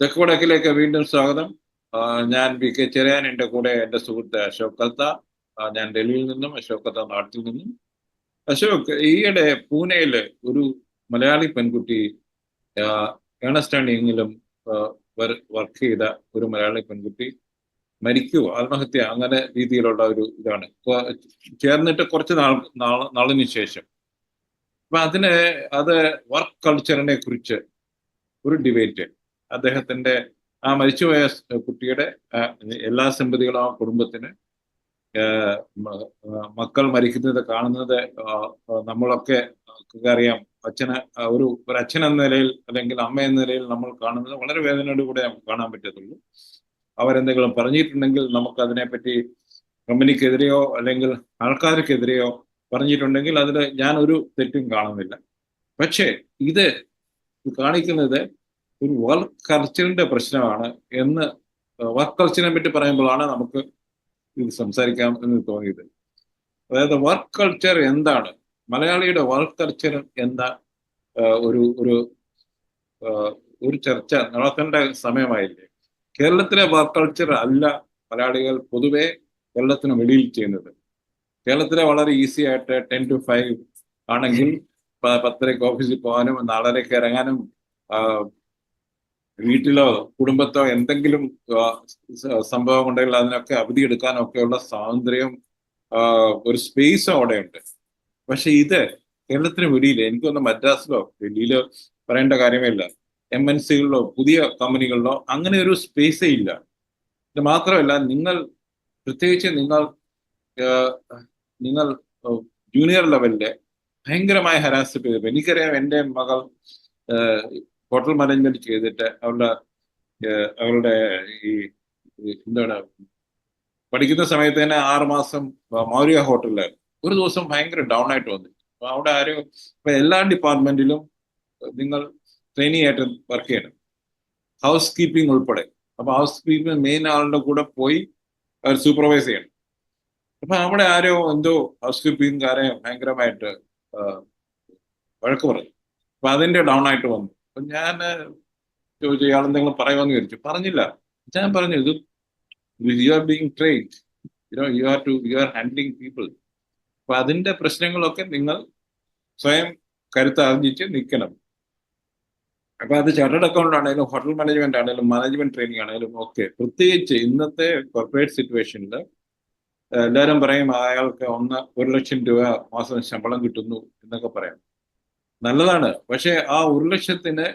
തെക്കുവടക്കിലേക്ക് വീണ്ടും സ്വാഗതം. ഞാൻ വി കെ ചെറിയാൻ എന്റെ കൂടെ എന്റെ സുഹൃത്ത് അശോക് കത്ത ഞാൻ ഡൽഹിയിൽ നിന്നും അശോക് കത്ത നാട്ടിൽ നിന്നും. അശോക് ഈയിടെ പൂനെയിൽ ഒരു മലയാളി പെൺകുട്ടി ഏണസ്റ്റ് വർക്ക് ചെയ്ത ഒരു മലയാളി പെൺകുട്ടി മരിക്കുക ആത്മഹത്യ അങ്ങനെ രീതിയിലുള്ള ഒരു ഇതാണ്. ചേർന്നിട്ട് കുറച്ച് നാൾ നാള നാളിന് ശേഷം. അപ്പൊ അതിന് അത് വർക്ക് കൾച്ചറിനെ കുറിച്ച് ഒരു ഡിബേറ്റ്. അദ്ദേഹത്തിന്റെ ആ മരിച്ചുപോയ കുട്ടിയുടെ എല്ലാ സിമ്പതികളും ആ കുടുംബത്തിന് മക്കൾ മരിക്കുന്നത് കാണുന്നത് നമ്മളൊക്കെ അറിയാം അച്ഛന് ഒരു ഒരു അച്ഛൻ എന്ന നിലയിൽ അല്ലെങ്കിൽ അമ്മ എന്ന നിലയിൽ നമ്മൾ കാണുന്നത് വളരെ വേദനയോട് കൂടെ നമുക്ക് കാണാൻ പറ്റത്തുള്ളൂ. അവരെന്തെങ്കിലും പറഞ്ഞിട്ടുണ്ടെങ്കിൽ നമുക്ക് അതിനെപ്പറ്റി കമ്പനിക്കെതിരെയോ അല്ലെങ്കിൽ ആൾക്കാർക്കെതിരെയോ പറഞ്ഞിട്ടുണ്ടെങ്കിൽ അതിൽ ഞാൻ ഒരു തെറ്റും കാണുന്നില്ല. പക്ഷേ ഇത് കാണിക്കുന്നത് ഒരു വർക്ക് കൾച്ചറിന്റെ പ്രശ്നമാണ് എന്ന് വർക്ക് കൾച്ചറിനെ പറ്റി പറയുമ്പോഴാണ് നമുക്ക് ഇത് സംസാരിക്കാം എന്ന് തോന്നിയത്. അതായത് വർക്ക് കൾച്ചർ എന്താണ്? മലയാളിയുടെ വർക്ക് കൾച്ചർ എന്താ ഒരു ഒരു ഒരു ചർച്ച നടത്തേണ്ട സമയമായില്ലേ? കേരളത്തിലെ വർക്ക് കൾച്ചർ അല്ല മലയാളികൾ പൊതുവെ കേരളത്തിന് വെളിയിൽ ചെയ്യുന്നത്. കേരളത്തിലെ വളരെ ഈസി ആയിട്ട് ടെൻ ടു ഫൈവ് ആണെങ്കിൽ പത്തരയ്ക്ക് ഓഫീസിൽ പോകാനും നാലരയ്ക്ക് ഇറങ്ങാനും വീട്ടിലോ കുടുംബത്തോ എന്തെങ്കിലും സംഭവം ഉണ്ടെങ്കിൽ അതിനൊക്കെ അവധി എടുക്കാനോ ഒക്കെയുള്ള സ്വാതന്ത്ര്യം ഒരു സ്പേസ് അവിടെയുണ്ട്. പക്ഷെ ഇത് കേരളത്തിന് വെളിയിൽ എനിക്കൊന്ന് മദ്രാസിലോ ഡൽഹിയിലോ പറയേണ്ട കാര്യമേ ഇല്ല. എം എൻ സികളിലോ പുതിയ കമ്പനികളിലോ അങ്ങനെ ഒരു സ്പേസേ ഇല്ല. ഇത് മാത്രമല്ല നിങ്ങൾ പ്രത്യേകിച്ച് നിങ്ങൾ നിങ്ങൾ ജൂനിയർ ലെവലിലെ ഭയങ്കരമായ ഹരാസ് എനിക്കറിയാം എന്റെ മകൾ ഹോട്ടൽ മാനേജ്മെന്റ് ചെയ്തിട്ട് അവരുടെ അവരുടെ ഈ എന്താണ് പഠിക്കുന്ന സമയത്ത് തന്നെ ആറ് മാസം മൗര്യ ഹോട്ടലിലായിരുന്നു. ഒരു ദിവസം ഭയങ്കര ഡൗൺ ആയിട്ട് വന്നു. അപ്പൊ അവിടെ ആരും ഇപ്പൊ എല്ലാ ഡിപ്പാർട്ട്മെന്റിലും നിങ്ങൾ ട്രെയിനിങ് ആയിട്ട് വർക്ക് ചെയ്യണം. ഹൗസ് കീപ്പിംഗ് ഉൾപ്പെടെ. അപ്പൊ ഹൗസ് കീപ്പിംഗ് മെയിൻ ആളുടെ കൂടെ പോയി അവർ സൂപ്പർവൈസ് ചെയ്യണം. അപ്പൊ അവിടെ ആരോ എന്തോ ഹൗസ് കീപ്പിംഗ് കീപ്പിംഗുകാരെ ഭയങ്കരമായിട്ട് വഴക്ക് പറഞ്ഞു. അപ്പൊ അതിന്റെ ഡൗൺ ആയിട്ട് വന്നു. ഞാൻ ചോദിച്ചു ഇയാൾ എന്തെങ്കിലും പറയുമെന്ന് വിചാരിച്ചു പറഞ്ഞില്ല. ഞാൻ പറഞ്ഞു ഇത് you are being trained you know you are to you are handling people അപ്പൊ അതിന്റെ പ്രശ്നങ്ങളൊക്കെ നിങ്ങൾ സ്വയം കരുത്താർജിച്ച് നിൽക്കണം. അപ്പൊ അത് ചാർട്ടേഡ് അക്കൗണ്ട് ആണെങ്കിലും ഹോട്ടൽ മാനേജ്മെന്റ് ആണെങ്കിലും മാനേജ്മെന്റ് ട്രെയിനിങ് ആണെങ്കിലും ഒക്കെ പ്രത്യേകിച്ച് ഇന്നത്തെ കോർപ്പറേറ്റ് സിറ്റുവേഷനിൽ എല്ലാവരും പറയും അയാൾക്ക് ഒന്ന് ഒരു ലക്ഷം രൂപ മാസം ശമ്പളം കിട്ടുന്നു എന്നൊക്കെ പറയാം. നല്ലതാണ്. പക്ഷേ ആ ഒരു ലക്ഷത്തിന്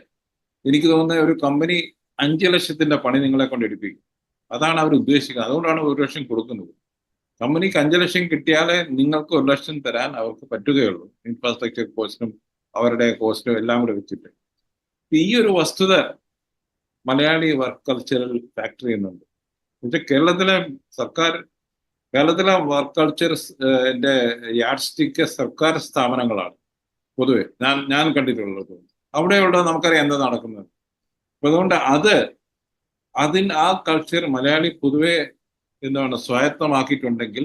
എനിക്ക് തോന്നുന്ന ഒരു കമ്പനി അഞ്ച് ലക്ഷത്തിന്റെ പണി നിങ്ങളെ കൊണ്ട് എടുപ്പിക്കും. അതാണ് അവർ ഉദ്ദേശിക്കുന്നത്. അതുകൊണ്ടാണ് ഒരു ലക്ഷം കൊടുക്കുന്നത്. കമ്പനിക്ക് അഞ്ച് ലക്ഷം കിട്ടിയാലേ നിങ്ങൾക്ക് ഒരു ലക്ഷം തരാൻ അവർക്ക് പറ്റുകയുള്ളൂ. ഇൻഫ്രാസ്ട്രക്ചർ കോസ്റ്റും അവരുടെ കോസ്റ്റും എല്ലാം കൂടെ വെച്ചിട്ട്. ഈ ഒരു വസ്തുത മലയാളി വർക്ക് കൾച്ചറൽ ഫാക്ടറി എന്നുണ്ട് പക്ഷെ കേരളത്തിലെ സർക്കാർ കേരളത്തിലെ വർക്ക് കൾച്ചർ യാഡ് സ്റ്റിക്ക് സർക്കാർ സ്ഥാപനങ്ങളാണ്. പൊതുവെ ഞാൻ ഞാൻ കണ്ടിട്ടുള്ളത് അവിടെയുള്ള നമുക്കറിയാം എന്താ നടക്കുന്നത്. അപ്പൊ അതുകൊണ്ട് അത് അതിന് ആ കൾച്ചർ മലയാളി പൊതുവെ എന്താണ് സ്വായത്തമാക്കിയിട്ടുണ്ടെങ്കിൽ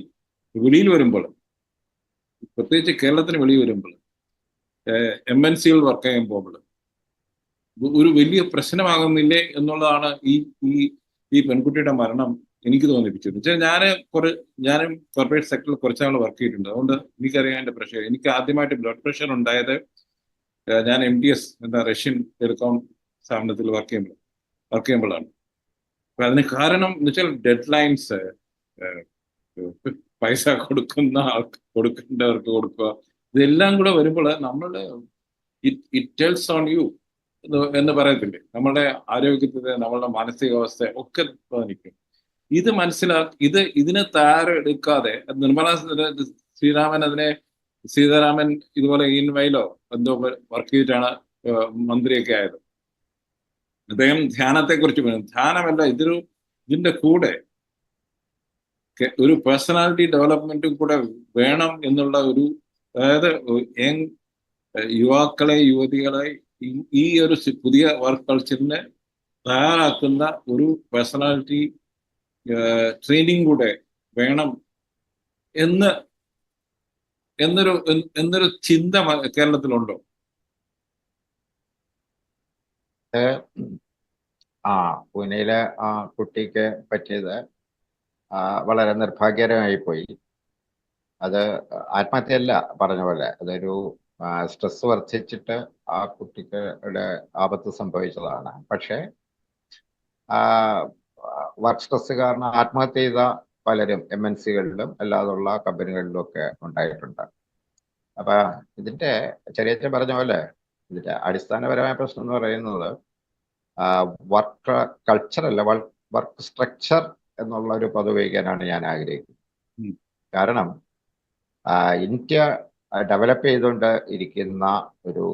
വെളിയിൽ വരുമ്പോൾ പ്രത്യേകിച്ച് കേരളത്തിന് വെളിയിൽ വരുമ്പോൾ എം എൻ സികൾ വർക്ക് ചെയ്യാൻ പോകുമ്പോൾ ഒരു വലിയ പ്രശ്നമാകുന്നില്ലേ എന്നുള്ളതാണ് ഈ ഈ ഈ പെൺകുട്ടിയുടെ മരണം എനിക്ക് തോന്നിപ്പിച്ചത് വെച്ചാൽ ഞാൻ കുറെ ഞാൻ കോർപ്പറേറ്റ് സെക്ടറിൽ കുറച്ചാൾ വർക്ക് ചെയ്തിട്ടുണ്ട്. അതുകൊണ്ട് എനിക്കറിയാം എന്റെ പ്രഷർ എനിക്ക് ആദ്യമായിട്ട് ബ്ലഡ് പ്രഷർ ഉണ്ടായത് ഞാൻ എം ഡി എസ് എന്ന റഷ്യൻ ടെലികോം സ്ഥാപനത്തിൽ വർക്ക് ചെയ്യുമ്പോൾ വർക്ക് ചെയ്യുമ്പോഴാണ് അപ്പൊ അതിന് കാരണം എന്ന് വെച്ചാൽ ഡെഡ് ലൈൻസ് പൈസ കൊടുക്കുന്ന ആൾക്ക് കൊടുക്കേണ്ടവർക്ക് കൊടുക്കുക ഇതെല്ലാം കൂടെ വരുമ്പോൾ നമ്മളുടെ ഇറ്റ് ടെൽസ് ഓൺ യു എന്ന് പറയത്തില്ലേ? നമ്മളുടെ ആരോഗ്യത്തിന് നമ്മളുടെ മാനസികാവസ്ഥ ഒക്കെ നിൽക്കും. ഇത് മനസ്സിലാക്കി ഇത് ഇതിന് തയ്യാറെടുക്കാതെ നിർമ്മല ശ്രീരാമൻ അതിനെ സീതാരാമൻ ഇതുപോലെ ഇൻവൈലോ എന്തോ വർക്ക് ചെയ്തിട്ടാണ് മന്ത്രിയൊക്കെ ആയത്. അദ്ദേഹം ധ്യാനത്തെ കുറിച്ച് പറഞ്ഞു. ധ്യാനമല്ല ഇതൊരു ഇതിന്റെ കൂടെ ഒരു പേഴ്സണാലിറ്റി ഡെവലപ്മെന്റും കൂടെ വേണം എന്നുള്ള ഒരു അതായത് യുവാക്കളെ യുവതികളെ ഈ ഒരു പുതിയ വർക്ക് കൾച്ചറിനെ തയ്യാറാക്കുന്ന ഒരു പേഴ്സണാലിറ്റി ട്രെയിനിങ് കൂടെ വേണം എന്ന് എന്നൊരു എന്നൊരു ചിന്ത കേരളത്തിലുണ്ടോ? ആ പൂനെയിലെ ആ കുട്ടിക്ക് പറ്റിയത് വളരെ നിർഭാഗ്യകരമായി പോയി. അത് ആത്മഹത്യയല്ല പറഞ്ഞ പോലെ. അതൊരു സ്ട്രെസ് വർദ്ധിച്ചിട്ട് ആ കുട്ടിക്ക് ആപത്ത് സംഭവിച്ചതാണ്. പക്ഷേ വർക്ക് സ്ട്രെസ് കാരണം ആത്മഹത്യ ചെയ്ത പലരും എം എൻ സികളിലും അല്ലാതുള്ള കമ്പനികളിലും ഒക്കെ ഉണ്ടായിട്ടുണ്ട്. അപ്പൊ ഇതിന്റെ ചെറിയ പറഞ്ഞ പോലെ ഇതിന്റെ അടിസ്ഥാനപരമായ പ്രശ്നം എന്ന് പറയുന്നത് വർക്ക് കൾച്ചർ അല്ല വർക്ക് സ്ട്രക്ചർ എന്നുള്ള ഒരു പദം ഉപയോഗിക്കാനാണ് ഞാൻ ആഗ്രഹിക്കുന്നത്. കാരണം ഇന്ത്യ ഡെവലപ്പ് ചെയ്തുകൊണ്ട് ഇരിക്കുന്ന ഒരു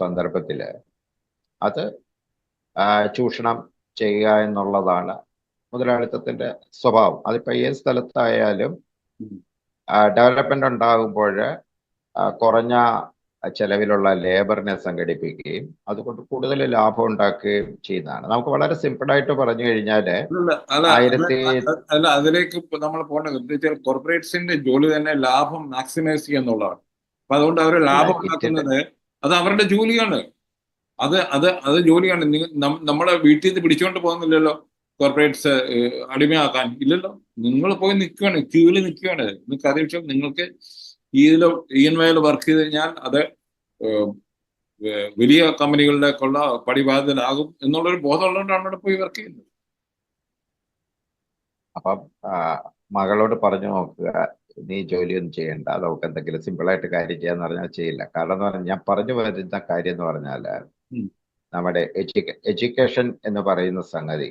സന്ദർഭത്തിൽ അത് ചൂഷണം ചെയ്യുക എന്നുള്ളതാണ് മുതലാളിത്തത്തിന്റെ സ്വഭാവം. അതിപ്പോ ഏത് സ്ഥലത്തായാലും ഡെവലപ്മെന്റ് ഉണ്ടാകുമ്പോൾ കുറഞ്ഞ ചെലവിലുള്ള ലേബറിനെ സംഘടിപ്പിക്കുകയും അതുകൊണ്ട് കൂടുതൽ ലാഭം ഉണ്ടാക്കുകയും ചെയ്യുന്നതാണ്. നമുക്ക് വളരെ സിമ്പിൾ ആയിട്ട് പറഞ്ഞു കഴിഞ്ഞാൽ ആയിരത്തി അല്ല, അതിലേക്ക് നമ്മൾ പോകേണ്ടത് കോർപ്പറേറ്റ്സിന്റെ ജോലി തന്നെ ലാഭം മാക്സിമൈസ് ചെയ്യുക എന്നുള്ളതാണ്. അപ്പൊ അതുകൊണ്ട് അവർ ലാഭം ഉണ്ടാക്കുന്നത് അത് അവരുടെ ജോലിയാണ്. അത് അത് അത് ജോലിയാണ്. നമ്മളെ വീട്ടിൽ നിന്ന് പിടിച്ചുകൊണ്ട് പോകുന്നില്ലല്ലോ. കോർപ്പറേറ്റ്സ് അടിമയാക്കാൻ ഇല്ലല്ലോ നിങ്ങൾ പോയി നിൽക്കുകയാണ് ക്യൂവിൽ നിൽക്കുകയാണ് നിങ്ങൾക്ക് അറിയിച്ചാൽ നിങ്ങൾക്ക് ഇതിലോ ഇ എൻ വൈയിൽ വർക്ക് ചെയ്ത് കഴിഞ്ഞാൽ അത് വലിയ കമ്പനികളിലേക്കുള്ള പടിബാധിതനാകും എന്നുള്ളൊരു ബോധമുള്ളതുകൊണ്ടാണ് അവിടെ പോയി വർക്ക് ചെയ്യുന്നത് അപ്പം മകളോട് പറഞ്ഞു നോക്കുക നീ ജോലിയൊന്നും ചെയ്യണ്ട നമുക്ക് എന്തെങ്കിലും സിമ്പിൾ ആയിട്ട് കാര്യം ചെയ്യാന്ന് പറഞ്ഞാൽ ചെയ്യില്ല കാരണം എന്ന് പറഞ്ഞാൽ ഞാൻ പറഞ്ഞു വരുന്ന കാര്യം എന്ന് പറഞ്ഞാൽ ഉം. നമ്മുടെ എഡ്യൂക്കേഷൻ എന്ന് പറയുന്ന സംഗതി.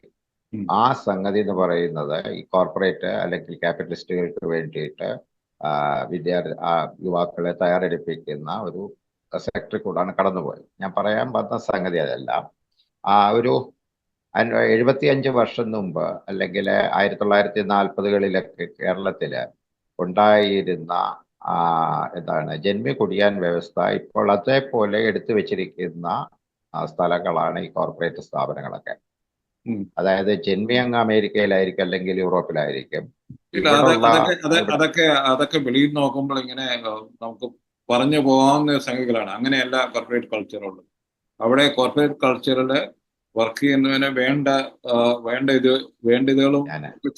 ആ സംഗതി എന്ന് പറയുന്നത് ഈ കോർപ്പറേറ്റ് അല്ലെങ്കിൽ ക്യാപിറ്റലിസ്റ്റുകൾക്ക് വേണ്ടിയിട്ട് വിദ്യാർത്ഥി യുവാക്കളെ തയ്യാറെടുപ്പിക്കുന്ന ഒരു സെക്ടറി കൂടാണ് കടന്നുപോയത്. ഞാൻ പറയാൻ വന്ന സംഗതി അതല്ല. ആ ഒരു എഴുപത്തി അഞ്ച് വർഷം മുമ്പ് അല്ലെങ്കിൽ ആയിരത്തി തൊള്ളായിരത്തി നാൽപ്പതുകളിലൊക്കെ കേരളത്തിൽ ഉണ്ടായിരുന്ന എന്താണ് ജന്മി കുടിയാൻ വ്യവസ്ഥ ഇപ്പോൾ അതേപോലെ എടുത്തു വെച്ചിരിക്കുന്ന സ്ഥലങ്ങളാണ് ഈ കോർപ്പറേറ്റ് സ്ഥാപനങ്ങളൊക്കെ. അതായത് ജന്മിയങ്ങ് അമേരിക്കയിലായിരിക്കും അല്ലെങ്കിൽ യൂറോപ്പിലായിരിക്കും. അതൊക്കെ അതൊക്കെ വെളിയിൽ നോക്കുമ്പോൾ ഇങ്ങനെ നമുക്ക് പറഞ്ഞു പോകാവുന്ന സംഗതികളാണ് അങ്ങനെയല്ല കോർപ്പറേറ്റ് കൾച്ചറുള്ളത് അവിടെ കോർപ്പറേറ്റ് കൾച്ചറിൽ വർക്ക് ചെയ്യുന്നതിന് വേണ്ട വേണ്ട ഇത് വേണ്ട ഇതുകളും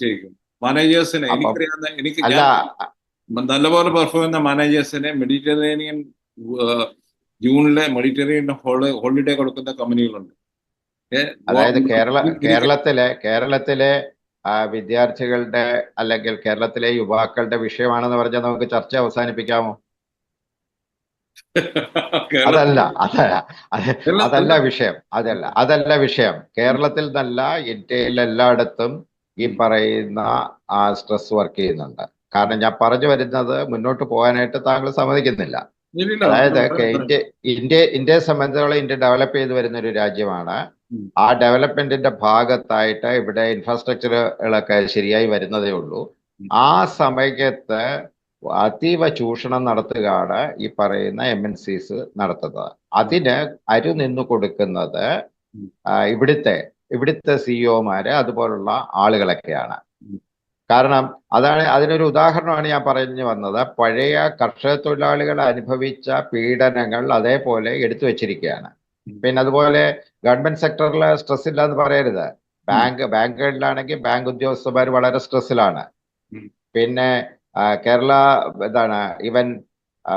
ചെയ്യും. മാനേജേഴ്സിനെ എനിക്കറിയാവുന്ന എനിക്ക് നല്ലപോലെ പെർഫോം ചെയ്യുന്ന മാനേജേഴ്സിനെ മെഡിറ്ററേനിയൻ ജൂണിലെ മെഡിറ്ററേനിയൻ ഹോളി ഹോളിഡേ കൊടുക്കുന്ന കമ്പനികളുണ്ട് അതായത് കേരള കേരളത്തിലെ കേരളത്തിലെ വിദ്യാർത്ഥികളുടെ അല്ലെങ്കിൽ കേരളത്തിലെ യുവാക്കളുടെ വിഷയമാണെന്ന് പറഞ്ഞാൽ നമുക്ക് ചർച്ച അവസാനിപ്പിക്കാമോ? അതല്ല അതല്ല. അതല്ല വിഷയം. അതല്ല അതല്ല വിഷയം. കേരളത്തിൽ നല്ല ഇന്ത്യയിൽ എല്ലായിടത്തും ഈ പറയുന്ന ആ സ്ട്രെസ് വർക്ക് ചെയ്യുന്നുണ്ട്. കാരണം ഞാൻ പറഞ്ഞു വരുന്നത് മുന്നോട്ട് പോകാനായിട്ട് താങ്കൾ സമ്മതിക്കുന്നില്ല. അതായത് ഇന്ത്യ ഇന്ത്യ ഇന്ത്യയെ സംബന്ധിച്ചോളം ഇന്ത്യ ഡെവലപ്പ് ചെയ്ത് വരുന്ന ഒരു രാജ്യമാണ്. ആ ഡെവലപ്മെന്റിന്റെ ഭാഗത്തായിട്ട് ഇവിടെ ഇൻഫ്രാസ്ട്രക്ചറുകളൊക്കെ ശരിയായി വരുന്നതേ ഉള്ളൂ. ആ സമയത്ത് അതീവ ചൂഷണം നടത്തുകയാണ് ഈ പറയുന്ന എം എൻ സിസ് നടത്തുന്നത്. അതിന് അരു നിന്ന് കൊടുക്കുന്നത് ഇവിടുത്തെ ഇവിടുത്തെ സിഇഒമാര് അതുപോലുള്ള ആളുകളൊക്കെയാണ്. കാരണം അതാണ് അതിനൊരു ഉദാഹരണമാണ് ഞാൻ പറഞ്ഞു വന്നത്. പഴയ കർഷക തൊഴിലാളികൾ അനുഭവിച്ച പീഡനങ്ങൾ അതേപോലെ എടുത്തു വെച്ചിരിക്കുകയാണ്. പിന്നെ അതുപോലെ ഗവൺമെന്റ് സെക്ടറിൽ സ്ട്രെസ് ഇല്ല എന്ന് പറയരുത്. ബാങ്ക് ബാങ്കുകളിലാണെങ്കിൽ ബാങ്ക് ഉദ്യോഗസ്ഥന്മാർ വളരെ സ്ട്രെസ്സിലാണ്. പിന്നെ കേരള ഇതാണ് ആ,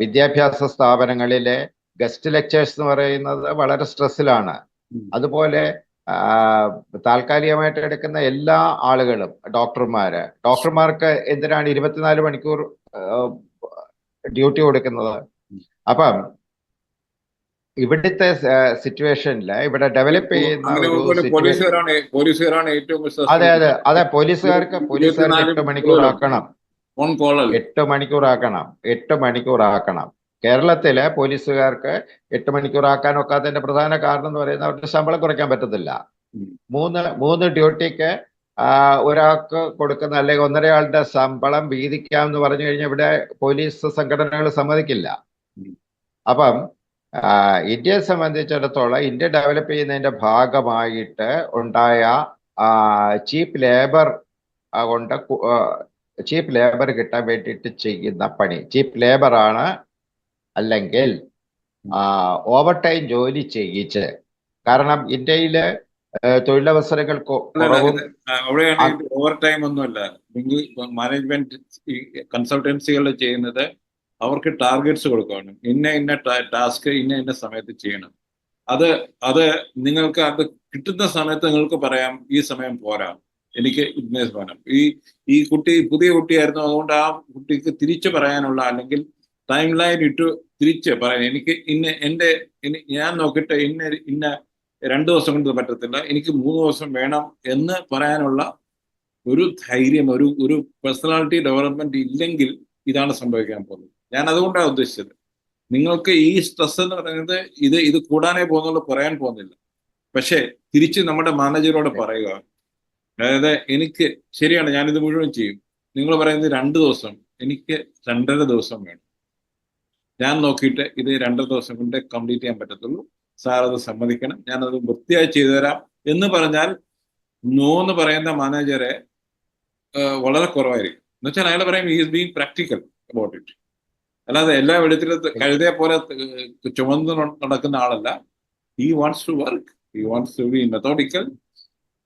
വിദ്യാഭ്യാസ സ്ഥാപനങ്ങളിലെ ഗസ്റ്റ് ലെക്ചേഴ്സ് എന്ന് പറയുന്നത് വളരെ സ്ട്രെസ്സിലാണ്. അതുപോലെ താൽക്കാലികമായിട്ട് എടുക്കുന്ന എല്ലാ ആളുകളും ഡോക്ടർമാര് ഡോക്ടർമാർക്ക് എന്തിനാണ് ഇരുപത്തിനാല് മണിക്കൂർ ഡ്യൂട്ടി കൊടുക്കുന്നത്. അപ്പം ഇവിടുത്തെ സിറ്റുവേഷനിൽ ഇവിടെ ഡെവലപ്പ് ചെയ്യുന്ന അതെ അതെ അതെ പോലീസുകാർക്ക് പോലീസുകാർക്ക് എട്ട് മണിക്കൂർ ആക്കണം. എട്ട് മണിക്കൂർ ആക്കണം. എട്ട് മണിക്കൂറാക്കണം എട്ട് മണിക്കൂറാക്കണം കേരളത്തിലെ പോലീസുകാർക്ക് എട്ട് മണിക്കൂറാക്കാൻ ഒക്കാത്തതിന്റെ പ്രധാന കാരണം എന്ന് പറയുന്നത് അവരുടെ ശമ്പളം കുറയ്ക്കാൻ പറ്റത്തില്ല. മൂന്ന് മൂന്ന് ഡ്യൂട്ടിക്ക് ഒരാൾക്ക് കൊടുക്കുന്ന അല്ലെങ്കിൽ ഒന്നരയാളുടെ ശമ്പളം വീതിക്കാം എന്ന് പറഞ്ഞു കഴിഞ്ഞാൽ ഇവിടെ പോലീസ് സംഘടനകൾ സമ്മതിക്കില്ല. അപ്പം ഇന്ത്യയെ സംബന്ധിച്ചിടത്തോളം ഇന്ത്യ ഡെവലപ്പ് ചെയ്യുന്നതിന്റെ ഭാഗമായിട്ട് ഉണ്ടായ ചീപ്പ് ലേബർ കൊണ്ട് ചീപ്പ് ലേബർ കിട്ടാൻ വേണ്ടിയിട്ട് ചെയ്യുന്ന പണി. ചീപ്പ് ലേബർ ആണ് അല്ലെങ്കിൽ ഓവർ ടൈം ജോലി ചെയ്യിച്ച്. കാരണം ഇന്ത്യയിൽ തൊഴിലവസരങ്ങൾ ഓവർ ടൈം ഒന്നുമല്ല. മാനേജ്മെന്റ് കൺസൾട്ടൻസികൾ ചെയ്യുന്നത് അവർക്ക് ടാർഗറ്റ്സ് കൊടുക്കുകയാണ് ഇന്ന ഇന്ന ടാസ്ക് ഇന്ന ഇന്ന സമയത്ത് ചെയ്യണം. അത് അത് നിങ്ങൾക്ക് അത് കിട്ടുന്ന സമയത്ത് നിങ്ങൾക്ക് പറയാം ഈ സമയം പോരാ. എനിക്ക് ഇന്ന സമയം ഈ ഈ കുട്ടി പുതിയ കുട്ടിയായിരുന്നു അതുകൊണ്ട് ആ കുട്ടിക്ക് തിരിച്ചു പറയാനുള്ള അല്ലെങ്കിൽ ടൈം ലൈൻ ഇട്ട് തിരിച്ച് പറയാൻ. എനിക്ക് ഇന്ന എന്റെ ഞാൻ നോക്കിയിട്ട് ഇന്ന ഇന്ന രണ്ടു ദിവസം കൊണ്ട് പറ്റത്തില്ല. എനിക്ക് മൂന്ന് ദിവസം വേണം എന്ന് പറയാനുള്ള ഒരു ധൈര്യം ഒരു ഒരു പേഴ്സണാലിറ്റി ഡെവലപ്മെന്റ് ഇല്ലെങ്കിൽ ഇതാണ് സംഭവിക്കാൻ പോകുന്നത്. ഞാൻ അതുകൊണ്ടാണ് ഉദ്ദേശിച്ചത്. നിങ്ങൾക്ക് ഈ സ്ട്രെസ് എന്ന് പറയുന്നത് ഇത് ഇത് കൂടാനേ പോകുന്നുള്ളൂ പറയാൻ പോകുന്നില്ല. പക്ഷേ തിരിച്ച് നമ്മുടെ മാനേജറോട് പറയുക അതായത് എനിക്ക് ശരിയാണ് ഞാനിത് മുഴുവൻ ചെയ്യും. നിങ്ങൾ പറയുന്നത് രണ്ട് ദിവസം എനിക്ക് രണ്ടര ദിവസം വേണം. ഞാൻ നോക്കിയിട്ട് ഇത് രണ്ടര ദിവസം കൊണ്ട് കംപ്ലീറ്റ് ചെയ്യാൻ പറ്റത്തുള്ളൂ. സാർ അത് സമ്മതിക്കണം. ഞാനത് വൃത്തിയായി ചെയ്തു തരാം എന്ന് പറഞ്ഞാൽ നോ എന്ന് പറയുന്ന മാനേജറെ വളരെ കുറവായിരിക്കും. എന്ന് വെച്ചാൽ അയാൾ പറയും is being practical about it അല്ലാതെ എല്ലാ വെളുത്തിലും കഴുതയെ പോലെ ചുമന്ന് നടക്കുന്ന ആളല്ല. He wants to work he wants to be methodical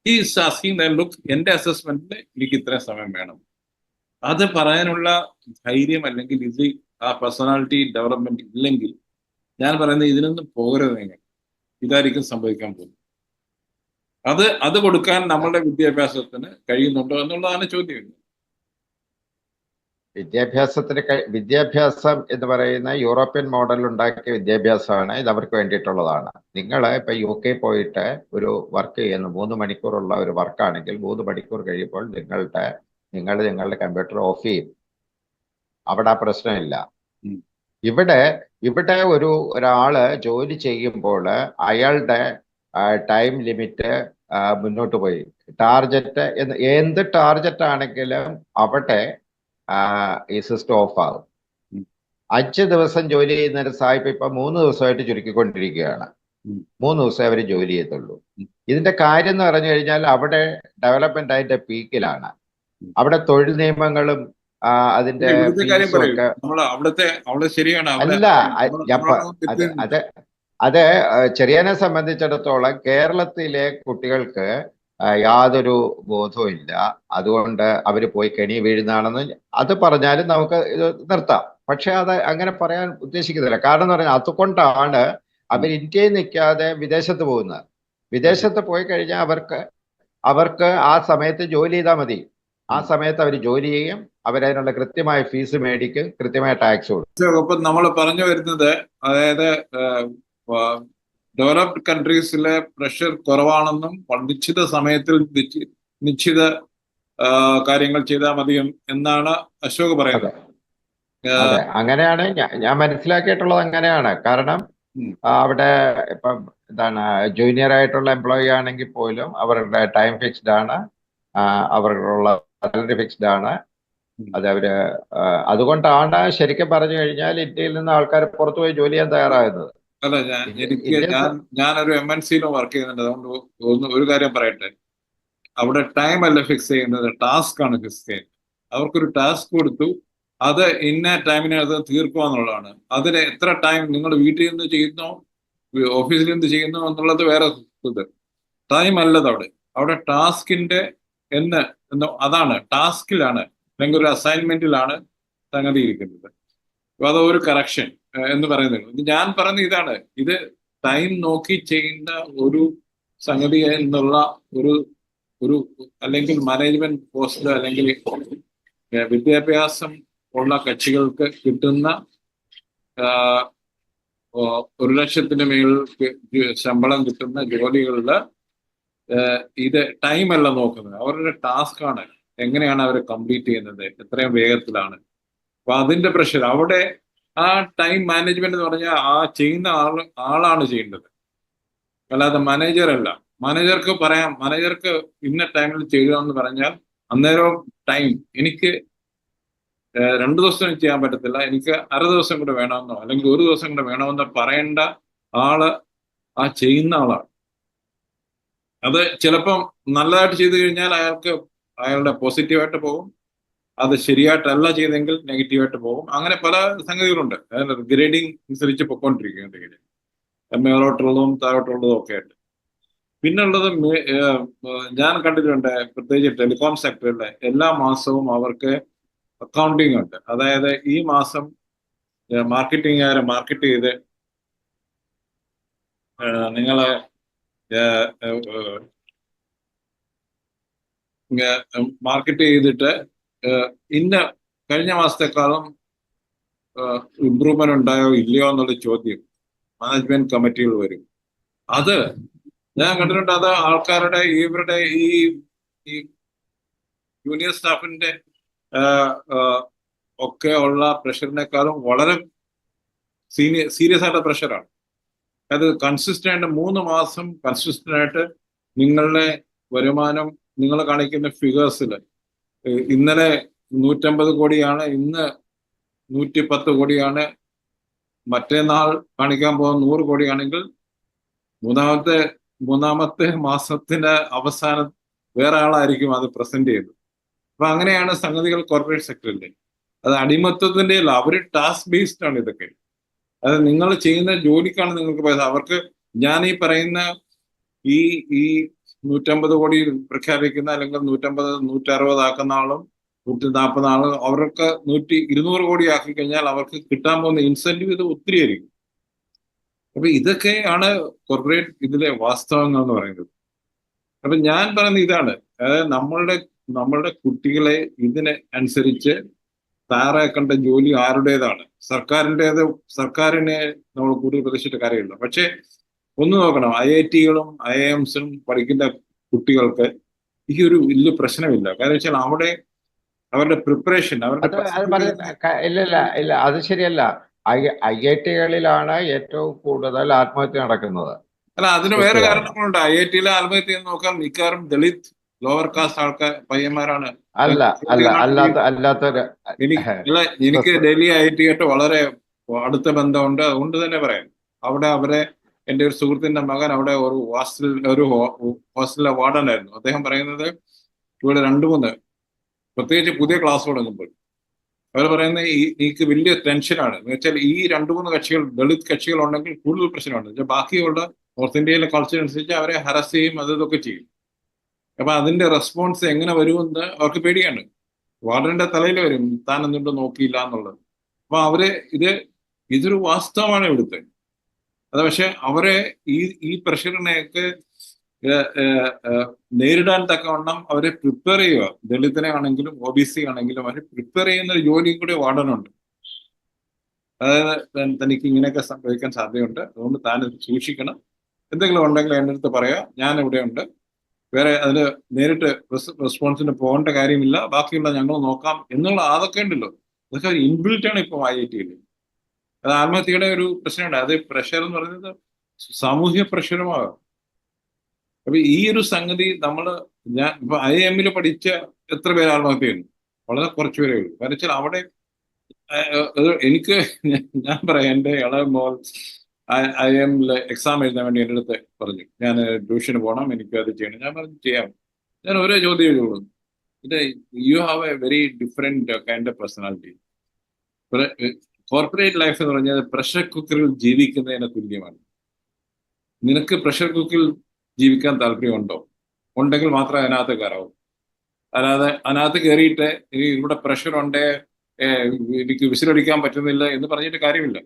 ഈ ആസ്കിങ് ലുക്ക് എന്റെ അസസ്മെന്റിൽ എനിക്ക് ഇത്രയും സമയം വേണം. അത് പറയാനുള്ള ധൈര്യം അല്ലെങ്കിൽ ഇത് ആ പേഴ്സണാലിറ്റി ഡെവലപ്മെന്റ് ഇല്ലെങ്കിൽ ഞാൻ പറയുന്നത് ഇതിനൊന്നും പോകരുത് നിങ്ങൾ. ഇതായിരിക്കും സംഭവിക്കാൻ പോകുന്നത്. അത് അത് കൊടുക്കാൻ നമ്മളുടെ വിദ്യാഭ്യാസത്തിന് കഴിയുന്നുണ്ടോ എന്നുള്ളതാണ് ചോദ്യം. വിദ്യാഭ്യാസത്തിന് വിദ്യാഭ്യാസം എന്ന് പറയുന്ന യൂറോപ്യൻ മോഡൽ ഉണ്ടാക്കിയ വിദ്യാഭ്യാസമാണ് ഇത് അവർക്ക് വേണ്ടിയിട്ടുള്ളതാണ്. നിങ്ങൾ ഇപ്പൊ യു കെ പോയിട്ട് ഒരു വർക്ക് ചെയ്യുന്ന മൂന്ന് മണിക്കൂറുള്ള ഒരു വർക്കാണെങ്കിൽ മൂന്ന് മണിക്കൂർ കഴിയുമ്പോൾ നിങ്ങളുടെ നിങ്ങൾ നിങ്ങളുടെ കമ്പ്യൂട്ടർ ഓഫ് ചെയ്യും. അവിടെ ആ പ്രശ്നമില്ല. ഇവിടെ ഇവിടെ ഒരു ഒരാൾ ജോലി ചെയ്യുമ്പോൾ അയാളുടെ ടൈം ലിമിറ്റ് മുന്നോട്ട് പോയി. ടാർജറ്റ് എന്ന് എന്ത് ടാർജറ്റ് ആണെങ്കിലും അവിടെ ഈ സിസ്റ്റം ഓഫ് ആവും. അഞ്ച് ദിവസം ജോലി ചെയ്യുന്ന ഒരു സാഹിബ് ഇപ്പൊ മൂന്ന് ദിവസമായിട്ട് ചുരുക്കിക്കൊണ്ടിരിക്കുകയാണ്. മൂന്ന് ദിവസം അവർ ജോലി ചെയ്തുള്ളൂ. ഇതിന്റെ കാര്യം എന്ന് പറഞ്ഞു കഴിഞ്ഞാൽ അവിടെ ഡെവലപ്മെന്റ് അതിന്റെ പീക്കിലാണ്. അവിടെ തൊഴിൽ നിയമങ്ങളും അതിന്റെ അവിടുത്തെ അവിടെ ശരിയാണ്. അല്ല അതെ അതെ ചെറിയനെ സംബന്ധിച്ചിടത്തോളം കേരളത്തിലെ കുട്ടികൾക്ക് യാതൊരു ബോധവും ഇല്ല. അതുകൊണ്ട് അവർ പോയി കെണി വീഴുന്നതാണെന്ന് അത് പറഞ്ഞാലും നമുക്ക് ഇത് നിർത്താം. പക്ഷെ അത് അങ്ങനെ പറയാൻ ഉദ്ദേശിക്കുന്നില്ല. കാരണം എന്ന് പറഞ്ഞാൽ അതുകൊണ്ടാണ് അവർ ഇന്ത്യയിൽ നിൽക്കാതെ വിദേശത്ത് പോകുന്നത്. വിദേശത്ത് പോയി കഴിഞ്ഞാൽ അവർക്ക് അവർക്ക് ആ സമയത്ത് ജോലി ചെയ്താൽ മതി. ആ സമയത്ത് അവർ ജോലി ചെയ്യും. അവരതിനുള്ള കൃത്യമായ ഫീസ് മേടിക്കും. കൃത്യമായ ടാക്സ് കൊടുക്കും. നമ്മൾ പറഞ്ഞു വരുന്നത് അതായത് ഡെവലപ്ഡ് കൺട്രീസിലെ പ്രഷർ കുറവാണെന്നും നിശ്ചിത സമയത്തിൽ നിശ്ചി- നിശ്ചിത കാര്യങ്ങൾ ചെയ്താൽ മതി എന്നാണ് അശോക് പറയുന്നത്. അങ്ങനെയാണ് ഞാൻ മനസ്സിലാക്കിയിട്ടുള്ളത് അങ്ങനെയാണ്. കാരണം അവിടെ ഇപ്പം എന്താണ് ജൂനിയർ ആയിട്ടുള്ള എംപ്ലോയി ആണെങ്കിൽ പോലും അവരുടെ ടൈം ഫിക്സ്ഡ് ആണ്. അവരുടെ അവർക്കുള്ള സാലറി ഫിക്സ്ഡ് ആണ്. അത് അവർ അതുകൊണ്ടാണ് ശരിക്കും പറഞ്ഞു കഴിഞ്ഞാൽ ഇന്ത്യയിൽ നിന്ന് ആൾക്കാർ പുറത്തു പോയി ജോലി ചെയ്യാൻ തയ്യാറാകുന്നത് അല്ല ഞാൻ എനിക്ക് ഞാൻ ഞാനൊരു എം എൻ സിയിലും വർക്ക് ചെയ്യുന്നുണ്ട്. അതുകൊണ്ട് ഒന്ന് ഒരു കാര്യം പറയട്ടെ. അവിടെ ടൈം അല്ല ഫിക്സ് ചെയ്യുന്നത്. ടാസ്ക് ആണ് ഫിക്സ് ചെയ്യുന്നത് അവർക്കൊരു ടാസ്ക് കൊടുത്തു. അത് ഇന്ന ടൈമിനകത്ത് തീർക്കുക എന്നുള്ളതാണ്. അതിന് എത്ര ടൈം നിങ്ങൾ വീട്ടിൽ നിന്ന് ചെയ്യുന്നു ഓഫീസിൽ നിന്ന് ചെയ്യുന്നു എന്നുള്ളത് വേറെ ഇത്. ടൈം അല്ലത് അവിടെ. അവിടെ ടാസ്കിന്റെ എന്ന് അതാണ്. ടാസ്കിലാണ് അല്ലെങ്കിൽ ഒരു അസൈൻമെന്റിലാണ് സംഗതി ഇരിക്കുന്നത്. അപ്പൊ അത് ഒരു കറക്ഷൻ എന്ന് പറയുന്നത് ഞാൻ പറയുന്ന ഇതാണ്. ഇത് ടൈം നോക്കി ചെയ്യുന്ന ഒരു സംഗതി എന്നുള്ള ഒരു ഒരു അല്ലെങ്കിൽ മാനേജ്മെന്റ് പോസ്റ്റ് അല്ലെങ്കിൽ വിദ്യാഭ്യാസം ഉള്ള കക്ഷികൾക്ക് കിട്ടുന്ന ഒരു ലക്ഷത്തിന് മേളിൽ ശമ്പളം കിട്ടുന്ന ജോലികളിൽ ഇത് ടൈം അല്ല നോക്കുന്നത്. അവരുടെ ടാസ്ക് ആണ്. എങ്ങനെയാണ് അവർ കംപ്ലീറ്റ് ചെയ്യുന്നത്? എത്രയും വേഗത്തിലാണ്. അപ്പൊ അതിന്റെ പ്രഷർ അവിടെ ആ ടൈം മാനേജ്മെന്റ് എന്ന് പറഞ്ഞാൽ ആ ചെയ്യുന്ന ആൾ ആളാണ് ചെയ്യേണ്ടത്. അല്ലാതെ മാനേജർ അല്ല. മാനേജർക്ക് പറയാം മാനേജർക്ക് ഇന്ന ടൈമിൽ ചെയ്യുക പറഞ്ഞാൽ അന്നേരം ടൈം എനിക്ക് രണ്ടു ദിവസം ചെയ്യാൻ പറ്റത്തില്ല. എനിക്ക് അര ദിവസം കൂടെ വേണമെന്നോ അല്ലെങ്കിൽ ഒരു ദിവസം കൂടെ വേണമെന്നോ പറയേണ്ട ആൾ ആ ചെയ്യുന്ന ആളാണ്. അത് ചിലപ്പം നല്ലതായിട്ട് ചെയ്തു കഴിഞ്ഞാൽ അയാൾക്ക് അയാളുടെ പോസിറ്റീവായിട്ട് പോകും. അത് ശരിയായിട്ടല്ല ചെയ്തെങ്കിൽ നെഗറ്റീവായിട്ട് പോകും. അങ്ങനെ പല സംഗതികളുണ്ട്. ഗ്രേഡിങ് അനുസരിച്ച് പൊക്കോണ്ടിരിക്കും എന്തെങ്കിലും മേലോട്ടുള്ളതും താഴോട്ടുള്ളതും ഒക്കെ ഉണ്ട് പിന്നുള്ളത് ഞാൻ കണ്ടിട്ടുണ്ട് പ്രത്യേകിച്ച് ടെലികോം സെക്ടറിലെ എല്ലാ മാസവും അവർക്ക് അക്കൗണ്ടിങ് ഉണ്ട്. അതായത് ഈ മാസം മാർക്കറ്റിംഗുകാരെ മാർക്കറ്റ് ചെയ്ത് നിങ്ങൾ മാർക്കറ്റ് ചെയ്തിട്ട് ഇന്ന കഴിഞ്ഞ മാസത്തെക്കാളും ഇമ്പ്രൂവ്മെന്റ് ഉണ്ടായോ ഇല്ലയോ എന്നുള്ള ചോദ്യം മാനേജ്മെന്റ് കമ്മിറ്റികൾ വരും. അത് ഞാൻ കണ്ടിട്ടുണ്ട് അത് ആൾക്കാരുടെ ഇവരുടെ ഈ ഈ ജൂനിയർ സ്റ്റാഫിന്റെ ഒക്കെ ഉള്ള പ്രഷറിനേക്കാളും വളരെ സീനിയർ സീരിയസ് ആയിട്ടുള്ള പ്രഷറാണ് അത് കൺസിസ്റ്റന്റ് ആയിട്ട് മൂന്ന് മാസം കൺസിസ്റ്റന്റ് ആയിട്ട് നിങ്ങളുടെ വരുമാനം നിങ്ങൾ കാണിക്കുന്ന ഫിഗേഴ്സിൽ ഇന്നലെ നൂറ്റമ്പത് കോടിയാണ് ഇന്ന് നൂറ്റി പത്ത് കോടിയാണ് മറ്റേനാൾ കാണിക്കാൻ പോകുന്ന നൂറ് കോടിയാണെങ്കിൽ മൂന്നാമത്തെ മൂന്നാമത്തെ മാസത്തിന്റെ അവസാനം വേറെ ആളായിരിക്കും അത് പ്രസന്റ് ചെയ്തത്. അപ്പൊ അങ്ങനെയാണ് സംഗതികൾ കോർപ്പറേറ്റ് സെക്ടറിന്റെ അത് അടിമത്വത്തിന്റെ അല്ല അവർ ടാസ്ക് ബേസ്ഡ് ആണ് ഇതൊക്കെ. അത് നിങ്ങൾ ചെയ്യുന്ന ജോലിക്കാണ് നിങ്ങൾക്ക് പൈസ. അവർക്ക് ഞാൻ ഈ പറയുന്ന ഈ ഈ നൂറ്റമ്പത് കോടി പ്രഖ്യാപിക്കുന്ന അല്ലെങ്കിൽ നൂറ്റമ്പത് നൂറ്ററുപത് ആക്കുന്ന ആളും നൂറ്റി നാൽപ്പത് ആളും അവർക്ക് നൂറ്റി ഇരുന്നൂറ് കോടി ആക്കി കഴിഞ്ഞാൽ അവർക്ക് കിട്ടാൻ പോകുന്ന ഇൻസെന്റീവ് ഇത് ഒത്തിരി ആയിരിക്കും. അപ്പൊ ഇതൊക്കെയാണ് കോർപ്പറേറ്റ് ഇതിലെ വാസ്തവങ്ങൾ എന്ന് പറയുന്നത്. അപ്പൊ ഞാൻ പറയുന്നത് ഇതാണ്. അതായത് നമ്മളുടെ നമ്മളുടെ കുട്ടികളെ ഇതിന് അനുസരിച്ച് തയ്യാറാക്കേണ്ട ജോലി ആരുടേതാണ്? സർക്കാരിന്റെത് സർക്കാരിനെ നമ്മൾ കൂടുതൽ പ്രതീക്ഷിച്ചിട്ട് കാര്യമില്ല. പക്ഷേ ഒന്ന് നോക്കണം. ഐ ഐ ടികളും ഐ ഐ എംസും പഠിക്കുന്ന കുട്ടികൾക്ക് ഈ ഒരു വലിയ പ്രശ്നമില്ല. കാരണം വെച്ചാൽ അവിടെ അവരുടെ പ്രിപ്പറേഷൻ അവരുടെ ഇല്ല ഇല്ല അത് ശരിയല്ല. ഐ ഐ ഐ ടികളിലാണ് ഏറ്റവും കൂടുതൽ ആത്മഹത്യ നടക്കുന്നത്. അല്ല അതിന് വേറെ. കാരണങ്ങളുണ്ട്. ഐ ഐ ടിയിലെ ആത്മഹത്യ എന്ന് നോക്കാം മിക്കവാറും ദളിത് ലോവർ കാസ്റ്റ് ആൾക്കാർ പയ്യന്മാരാണ്. അല്ല അല്ല അല്ലാത്ത അല്ലാത്തൊരു എനിക്ക് ഡൽഹി ഐ ഐ ടി ആയിട്ട് വളരെ അടുത്ത ബന്ധമുണ്ട്. അതുകൊണ്ട് തന്നെ പറയാം. അവിടെ അവരെ എന്റെ ഒരു സുഹൃത്തിന്റെ മകൻ അവിടെ ഒരു ഹോസ്റ്റൽ ഒരു ഹോസ്റ്റലിലെ വാർഡനായിരുന്നു അദ്ദേഹം പറയുന്നത് ഇവിടെ രണ്ടു മൂന്ന് പ്രത്യേകിച്ച് പുതിയ ക്ലാസ് തുടങ്ങുമ്പോൾ അവർ പറയുന്നത് ഈ എനിക്ക് വലിയ ടെൻഷനാണ് എന്ന് വെച്ചാൽ ഈ രണ്ടു മൂന്ന് കക്ഷികൾ ദളിത് കക്ഷികൾ ഉണ്ടെങ്കിൽ കൂടുതൽ പ്രശ്നമുണ്ട് ബാക്കിയുള്ള നോർത്ത് ഇന്ത്യയിലെ കൾച്ചർ അനുസരിച്ച് അവരെ ഹരസ് ചെയ്യും അത് ഇതൊക്കെ ചെയ്യും. അപ്പൊ അതിന്റെ റെസ്പോൺസ് എങ്ങനെ വരുമെന്ന് അവർക്ക് പേടിയാണ്. വാർഡന്റെ തലയിൽ വരും താൻ എന്തുകൊണ്ട് നോക്കിയില്ല എന്നുള്ളത്. അപ്പൊ അവർ ഇത് ഇതൊരു വാസ്തവമാണ് ഇവിടുത്തെ. അത് പക്ഷെ അവരെ ഈ ഈ പ്രഷറിനെയൊക്കെ നേരിടാൻ തക്കവണ്ണം അവരെ പ്രിപ്പയർ ചെയ്യുക. ദളിതനെ ആണെങ്കിലും ഒ ബി സി ആണെങ്കിലും അവരെ പ്രിപ്പയർ ചെയ്യുന്ന ഒരു ജോലിയും കൂടി വാർഡനുണ്ട് അതായത് തനിക്ക് ഇങ്ങനെയൊക്കെ സംഭവിക്കാൻ സാധ്യതയുണ്ട്. അതുകൊണ്ട് താൻ സൂക്ഷിക്കണം. എന്തെങ്കിലും ഉണ്ടെങ്കിൽ എന്റെ അടുത്ത് പറയാം. ഞാൻ ഇവിടെ ഉണ്ട്. വേറെ അതിന് നേരിട്ട് റെസ്പോൺസിന് പോകേണ്ട കാര്യമില്ല. ബാക്കിയുള്ള ഞങ്ങൾ നോക്കാം എന്നുള്ള അതൊക്കെ ഉണ്ടല്ലോ. അതൊക്കെ ഇൻബിൽറ്റ് ആണ് ഇപ്പോൾ ഐ ഐ ടിയിൽ അത് ആത്മഹത്യയുടെ ഒരു പ്രശ്നമുണ്ട്. അത് പ്രഷർ എന്ന് പറയുന്നത് സാമൂഹ്യ പ്രഷറുമാകാം. അപ്പൊ ഈ ഒരു സംഗതി നമ്മൾ ഞാൻ ഇപ്പൊ ഐ എമ്മിൽ പഠിച്ച എത്ര പേര് ആത്മഹത്യയുണ്ട് വളരെ കുറച്ചു പേരേ ഉള്ളൂ. കാരണം വെച്ചാൽ അവിടെ എനിക്ക് ഞാൻ പറയാം എന്റെ ഇളയ മോൾ ഐ എമ്മിൽ എക്സാം എഴുതാൻ വേണ്ടി എന്റെ അടുത്ത് പറഞ്ഞു. ഞാൻ ട്യൂഷന് പോകണം എനിക്ക് അത് ചെയ്യണം. ഞാൻ പറഞ്ഞു ചെയ്യാം. ഞാൻ ഒരേ ചോദ്യം എഴുതുള്ളൂ ഇത് you have a very different kind of personality corporate life എന്ന് പറഞ്ഞാൽ പ്രഷർ കുക്കറിൽ ജീവിക്കുന്നതിന് തുല്യമാണ്. നിനക്ക് പ്രഷർ കുക്കറിൽ ജീവിക്കാൻ താല്പര്യമുണ്ടോ? ഉണ്ടെങ്കിൽ മാത്രമേ അതിനകത്ത് കയറാവൂ. അല്ലാതെ അതിനകത്ത് കയറിയിട്ട് ഇനി ഇവിടെ പ്രഷർ ഉണ്ട് എനിക്ക് വിസിലടിക്കാൻ പറ്റുന്നില്ല എന്ന് പറഞ്ഞിട്ട് കാര്യമില്ല.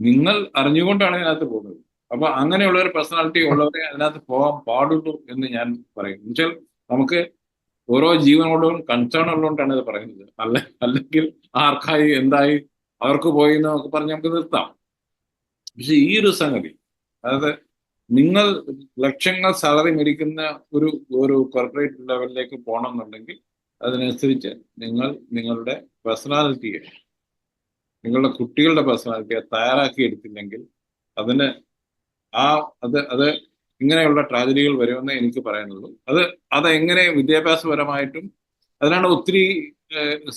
നിങ്ങൾ അറിഞ്ഞുകൊണ്ടാണ് അതിനകത്ത് പോകുന്നത്. അപ്പൊ അങ്ങനെയുള്ള ഒരു പേഴ്സണാലിറ്റി ഉള്ളവരെ അതിനകത്ത് പോകാൻ പാടുള്ളൂ എന്ന് ഞാൻ പറയും. എന്നുവെച്ചാൽ നമുക്ക് ഓരോ ജീവനോടും കൺസേൺ ഉള്ളതുകൊണ്ടാണ് ഇത് പറയുന്നത്. അല്ല അല്ലെങ്കിൽ ആർക്കായി എന്തായി അവർക്ക് പോയി എന്നൊക്കെ പറഞ്ഞ് നമുക്ക് നിർത്താം. പക്ഷെ ഈ ഒരു സംഗതി അതായത് നിങ്ങൾ ലക്ഷങ്ങൾ സാലറി മേടിക്കുന്ന ഒരു ഒരു കോർപ്പറേറ്റ് ലെവലിലേക്ക് പോകണം എന്നുണ്ടെങ്കിൽ അതിനനുസരിച്ച് നിങ്ങൾ നിങ്ങളുടെ പേഴ്സണാലിറ്റിയെ നിങ്ങളുടെ കുട്ടികളുടെ പേഴ്സണാലിറ്റിയെ തയ്യാറാക്കി എടുത്തില്ലെങ്കിൽ അതിന് ആ അത് അത് ഇങ്ങനെയുള്ള ട്രാജഡികൾ വരുമെന്ന് എനിക്ക് പറയാനുള്ളൂ. അത് അതെങ്ങനെ വിദ്യാഭ്യാസപരമായിട്ടും അതിനാണ് ഒത്തിരി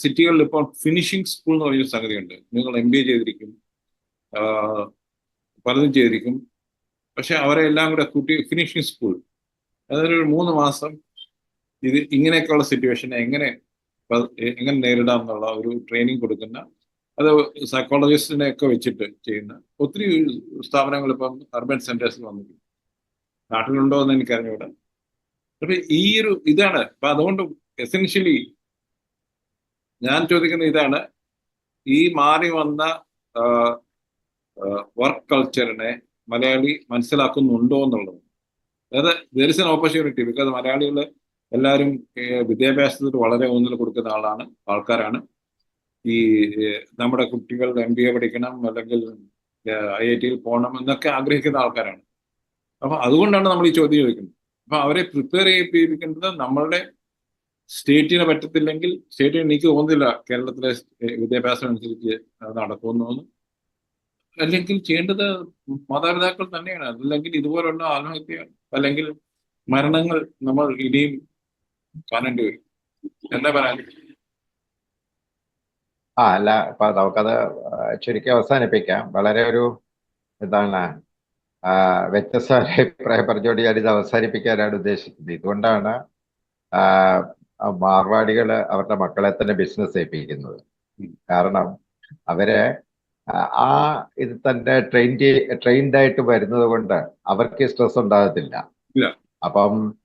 സിറ്റികളിൽ ഇപ്പോൾ ഫിനിഷിംഗ് സ്കൂൾ എന്ന് പറയുന്ന സംഗതിയുണ്ട്. നിങ്ങൾ എം ബി എ ചെയ്തിരിക്കും പലതും ചെയ്തിരിക്കും. പക്ഷെ അവരെ എല്ലാം കൂടെ കൂട്ടി ഫിനിഷിംഗ് സ്കൂൾ അതൊരു മൂന്ന് മാസം ഇത് ഇങ്ങനെയൊക്കെയുള്ള സിറ്റുവേഷനെ എങ്ങനെ എങ്ങനെ നേരിടാം എന്നുള്ള ഒരു ട്രെയിനിങ് കൊടുക്കുന്ന അത് സൈക്കോളജിസ്റ്റിനെ ഒക്കെ വെച്ചിട്ട് ചെയ്യുന്ന ഒത്തിരി സ്ഥാപനങ്ങൾ ഇപ്പം അർബൻ സെന്റേഴ്സിൽ വന്നിട്ടുണ്ട് നാട്ടിലുണ്ടോ എന്ന് എനിക്കറിഞ്ഞൂടാ. അപ്പൊ ഈ ഒരു ഇതാണ്. അപ്പൊ അതുകൊണ്ട് എസെൻഷ്യലി ഞാൻ ചോദിക്കുന്ന ഇതാണ്. ഈ മാറി വന്ന വർക്ക് കൾച്ചറിനെ മലയാളി മനസ്സിലാക്കുന്നുണ്ടോ എന്നുള്ളത്. അതായത് there is an opportunity because മലയാളികൾ എല്ലാവരും വിദ്യാഭ്യാസത്തിന് വളരെ ഊന്നൽ കൊടുക്കുന്ന ആളാണ് ആൾക്കാരാണ്. ഈ നമ്മുടെ കുട്ടികൾ എം ബി എ പഠിക്കണം അല്ലെങ്കിൽ ഐ ഐ ടിയിൽ പോകണം എന്നൊക്കെ ആഗ്രഹിക്കുന്ന ആൾക്കാരാണ്. അപ്പൊ അതുകൊണ്ടാണ് നമ്മൾ ഈ ചോദ്യം ചോദിക്കുന്നത്. അപ്പൊ അവരെ പ്രിപ്പയർ ചെയ്യിപ്പിക്കേണ്ടത് നമ്മളുടെ സ്റ്റേറ്റിന് പറ്റത്തില്ലെങ്കിൽ സ്റ്റേറ്റിന് എനിക്ക് തോന്നുന്നില്ല കേരളത്തിലെ വിദ്യാഭ്യാസം അനുസരിച്ച് നടക്കുമെന്നൊന്നും അല്ലെങ്കിൽ ചെയ്യേണ്ടത് മാതാപിതാക്കൾ തന്നെയാണ്. അല്ലെങ്കിൽ ഇതുപോലുള്ള ആത്മഹത്യ അല്ലെങ്കിൽ മരണങ്ങൾ നമ്മൾ ഇനിയും കാണേണ്ടി വരും. എന്താ പറയാൻ? ആ അല്ല ഇപ്പൊ നമുക്കത് ചുരുക്കി അവസാനിപ്പിക്കാം. വളരെ ഒരു എന്താണ് വ്യത്യസ്ത അഭിപ്രായം പറഞ്ഞുകൊണ്ട് ഞാനിത് അവസാനിപ്പിക്കാനാണ് ഉദ്ദേശിക്കുന്നത്. ഇതുകൊണ്ടാണ് മാർവാടികൾ അവരുടെ മക്കളെ തന്നെ ബിസിനസ് ഏൽപ്പിക്കുന്നത്. കാരണം അവരെ ആ, ഇത് തന്നെ ട്രെയിൻ ട്രെയിൻഡ് ആയിട്ട് വരുന്നത് കൊണ്ട് അവർക്ക് സ്ട്രെസ് ഉണ്ടാകത്തില്ല. അപ്പം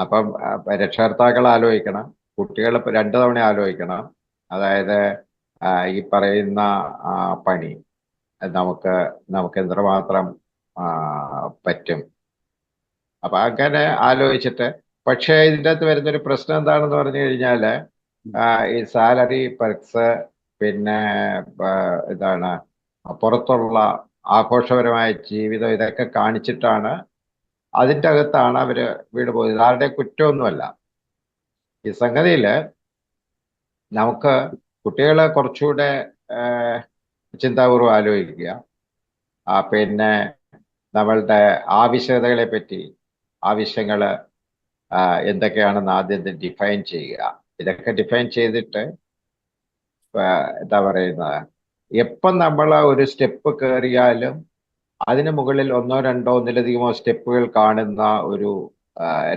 അപ്പം രക്ഷകർത്താക്കൾ ആലോചിക്കണം. കുട്ടികൾ ഇപ്പൊ രണ്ടു തവണ ആലോചിക്കണം. അതായത് ഈ പറയുന്ന പണി നമുക്ക് നമുക്ക് എത്രമാത്രം പറ്റും. അപ്പൊ അങ്ങനെ ആലോചിച്ചിട്ട് പക്ഷേ ഇതിന്റെ അകത്ത് വരുന്നൊരു പ്രശ്നം എന്താണെന്ന് പറഞ്ഞു കഴിഞ്ഞാൽ ഈ സാലറി പെർക്സ് പിന്നെ ഇതാണ് പുറത്തുള്ള ആഘോഷപരമായ ജീവിതം ഇതൊക്കെ കാണിച്ചിട്ടാണ് അതിന്റെ അകത്താണ് അവർ വീട് പോയത്. ആരുടെ കുറ്റമൊന്നുമല്ല. ഈ സംഗതിയിൽ നമുക്ക് കുട്ടികളെ കുറച്ചുകൂടെ ചിന്താപൂർവം ആലോചിക്കുക. പിന്നെ നമ്മളുടെ ആവശ്യകതകളെ പറ്റി ആവശ്യങ്ങൾ ആ, എന്തൊക്കെയാണെന്ന് ആദ്യം ഡിഫൈൻ ചെയ്യുക? ഇതൊക്കെ ഡിഫൈൻ ചെയ്തിട്ട് എന്താ പറയുന്നത്? എപ്പം നമ്മൾ ഒരു സ്റ്റെപ്പ് കയറിയാലും അതിന് മുകളിൽ ഒന്നോ രണ്ടോ ഒന്നിലധികമോ സ്റ്റെപ്പുകൾ കാണുന്ന ഒരു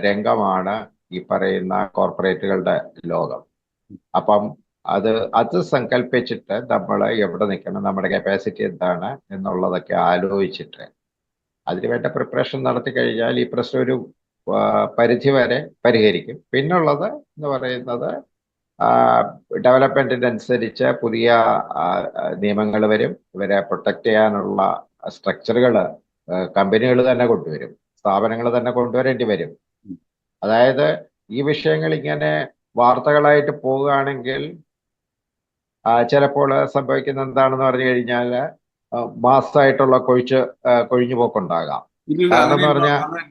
രംഗമാണ് ഈ പറയുന്ന കോർപ്പറേറ്റുകളുടെ ലോകം. അപ്പം അത് അത് സങ്കല്പിച്ചിട്ട് നമ്മൾ എവിടെ നിൽക്കണം നമ്മുടെ കപ്പാസിറ്റി എന്താണ് എന്നുള്ളതൊക്കെ ആലോചിച്ചിട്ട് അതിനുവേണ്ട പ്രിപ്പറേഷൻ നടത്തി കഴിഞ്ഞാൽ ഈ പ്രശ്നം ഒരു പരിധി വരെ പരിഹരിക്കും. പിന്നുള്ളത് എന്ന് പറയുന്നത് ഡെവലപ്മെന്റിനനുസരിച്ച് പുതിയ നിയമങ്ങൾ വരും. ഇവരെ പ്രൊട്ടക്ട് ചെയ്യാനുള്ള സ്ട്രക്ചറുകൾ കമ്പനികൾ തന്നെ കൊണ്ടുവരും. സ്ഥാപനങ്ങൾ തന്നെ കൊണ്ടുവരേണ്ടി വരും. അതായത് ഈ വിഷയങ്ങൾ ഇങ്ങനെ വാർത്തകളായിട്ട് പോവുകയാണെങ്കിൽ ചിലപ്പോൾ സംഭവിക്കുന്ന എന്താണെന്ന് പറഞ്ഞു കഴിഞ്ഞാൽ മാസമായിട്ടുള്ള കൊഴിച്ച് കൊഴിഞ്ഞു പോക്കുണ്ടാകാം ഇല്ല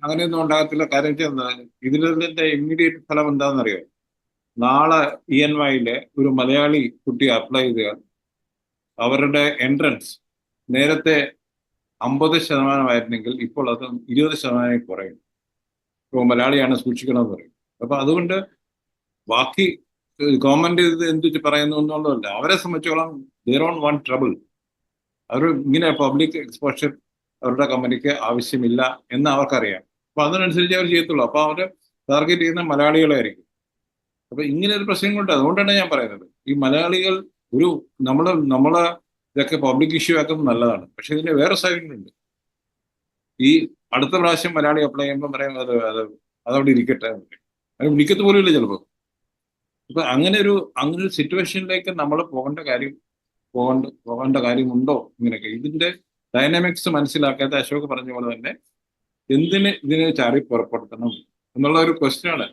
അങ്ങനെയൊന്നും ഉണ്ടാകത്തില്ല. കാര്യം വെച്ചാൽ ഇതിന്റെ ഇമ്മീഡിയറ്റ് ഫലം എന്താണെന്നറിയോ നാളെ ഇ എൻ വൈയിലെ ഒരു മലയാളി കുട്ടി അപ്ലൈ ചെയ്താൽ അവരുടെ എൻട്രൻസ് നേരത്തെ അമ്പത് ശതമാനമായിരുന്നെങ്കിൽ ഇപ്പോൾ അത് ഇരുപത് ശതമാനമായി കുറയും. ഇപ്പോൾ മലയാളിയാണ് സൂക്ഷിക്കണമെന്ന് പറയും. അപ്പൊ അതുകൊണ്ട് ബാക്കി ഗവൺമെന്റ് ഇത് എന്ത് പറയുന്നു എന്നുള്ളതല്ല. അവരെ സംബന്ധിച്ചോളം ദർ ഓൺ വൺ ട്രബിൾ അവർ ഇങ്ങനെ പബ്ലിക് എക്സ്പോഷർ അവരുടെ കമ്പനിക്ക് ആവശ്യമില്ല എന്ന് അവർക്കറിയാം. അപ്പൊ അതിനനുസരിച്ച് അവർ ചെയ്യത്തുള്ളൂ. അപ്പൊ അവർ ടാർഗറ്റ് ചെയ്യുന്ന മലയാളികളായിരിക്കും. അപ്പൊ ഇങ്ങനെ ഒരു പ്രശ്നം കൊണ്ട് അതുകൊണ്ടാണ് ഞാൻ പറയുന്നത്. ഈ മലയാളികൾ ഒരു നമ്മൾ നമ്മളെ ഇതൊക്കെ പബ്ലിക് ഇഷ്യൂ ആക്കുന്നത് നല്ലതാണ്. പക്ഷെ ഇതിന്റെ വേറെ സൈഡുണ്ട് ഈ അടുത്ത പ്രാവശ്യം മലയാളി അപ്ലൈ ചെയ്യുമ്പോൾ പറയും അത് അത് അതവിടെ ഇരിക്കട്ടെ. അത് വിളിക്കത്ത് പോലും ഇല്ല ചിലപ്പോൾ. അപ്പൊ അങ്ങനെ ഒരു അങ്ങനെ ഒരു സിറ്റുവേഷനിലേക്ക് നമ്മൾ പോകേണ്ട കാര്യം പോകേണ്ട പോകേണ്ട കാര്യമുണ്ടോ ഇങ്ങനെയൊക്കെ? ഇതിന്റെ ഡൈനാമിക്സ് മനസ്സിലാക്കാത്ത അശോക് പറഞ്ഞ പോലെ തന്നെ എന്തിന് ഇതിനെ ചാടി പുറപ്പെടുത്തണം എന്നുള്ള ഒരു ക്വസ്റ്റ്യാണ്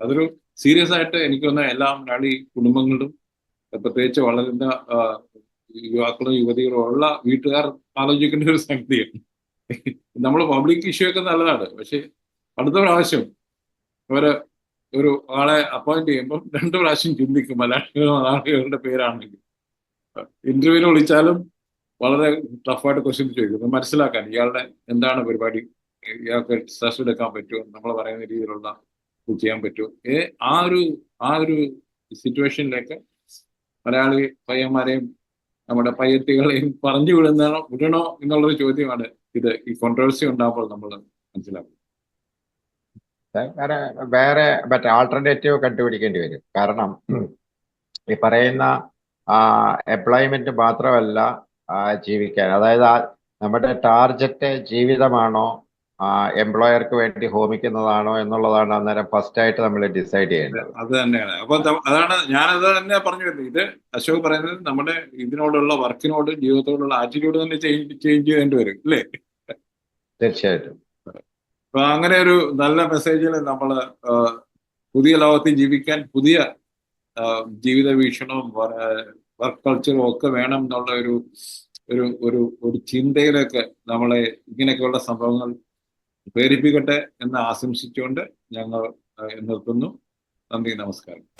അതൊരു സീരിയസ് ആയിട്ട് എനിക്ക് തോന്നുന്ന എല്ലാ മലയാളി കുടുംബങ്ങളും പ്രത്യേകിച്ച് വളരുന്ന യുവാക്കളും യുവതികളും ഉള്ള വീട്ടുകാർ ആലോചിക്കേണ്ട ഒരു സംഗതിയാണ്. നമ്മൾ പബ്ലിക് ഇഷ്യൂ ഒക്കെ നല്ലതാണ്. പക്ഷെ അടുത്ത പ്രാവശ്യം അവർ ഒരു ആളെ അപ്പോയിന്റ് ചെയ്യുമ്പോൾ രണ്ട് പ്രാവശ്യം ചിന്തിക്കും മലയാളികളുടെ പേരാണെങ്കിൽ. ഇന്റർവ്യൂവിന് വിളിച്ചാലും വളരെ ടഫായിട്ട് ക്വസ്റ്റ്യൻ ചോദിക്കുന്നു മനസ്സിലാക്കാൻ ഇയാളുടെ എന്താണ് പരിപാടി? ഇയാൾക്ക് സ്ട്രെസ് എടുക്കാൻ പറ്റുമോ? നമ്മൾ പറയുന്ന രീതിയിലുള്ള ഇത് ചെയ്യാൻ പറ്റുമോ? ഏ ആ ഒരു ആ ഒരു സിറ്റുവേഷനിലേക്ക് മലയാളി പയ്യന്മാരെയും നമ്മുടെ പയ്യത്തികളെയും പറഞ്ഞു വിടുന്ന വിടണോ എന്നുള്ളൊരു ചോദ്യമാണ് ഇത്. ഈ കോൺട്രവേഴ്സി ഉണ്ടാകുമ്പോൾ നമ്മൾ മനസ്സിലാക്കും. വേറെ വേറെ മറ്റേ ആൾട്ടർനേറ്റീവ് കണ്ടുപിടിക്കേണ്ടി വരും. കാരണം ഈ പറയുന്ന എംപ്ലോയ്മെന്റ് മാത്രമല്ല ജീവിക്കാൻ. അതായത് ആ നമ്മുടെ ടാർജറ്റ് ജീവിതമാണോ എംപ്ലോയർക്ക് വേണ്ടി ഹോമിക്കുന്നതാണോ എന്നുള്ളതാണ് അന്നേരം ഫസ്റ്റ് ആയിട്ട് നമ്മൾ ഡിസൈഡ് ചെയ്യേണ്ടത്. അത് തന്നെയാണ്. അപ്പൊ അതാണ് ഞാനത് തന്നെ പറഞ്ഞു വരുന്നത്. ഇത് അശോക് പറയുന്നത് നമ്മുടെ ഇതിനോടുള്ള വർക്കിനോട് ജീവിതത്തോടുള്ള ആറ്റിറ്റ്യൂഡ് തന്നെ ചേഞ്ച് ചേഞ്ച് ചെയ്യേണ്ടി വരും അല്ലേ? തീർച്ചയായിട്ടും. അപ്പൊ അങ്ങനെ ഒരു നല്ല മെസ്സേജിൽ നമ്മൾ പുതിയ ലോകത്തിൽ ജീവിക്കാൻ പുതിയ ജീവിത വീക്ഷണവും വർക്ക് കൾച്ചറും ഒക്കെ വേണം എന്നുള്ള ഒരു ഒരു ഒരു ഒരു ചിന്തയിലൊക്കെ നമ്മളെ ഇങ്ങനെയൊക്കെയുള്ള സംഭവങ്ങൾ പ്രേരിപ്പിക്കട്ടെ എന്ന് ആശംസിച്ചുകൊണ്ട് ഞങ്ങൾ നിർത്തുന്നു. നന്ദി നമസ്കാരം.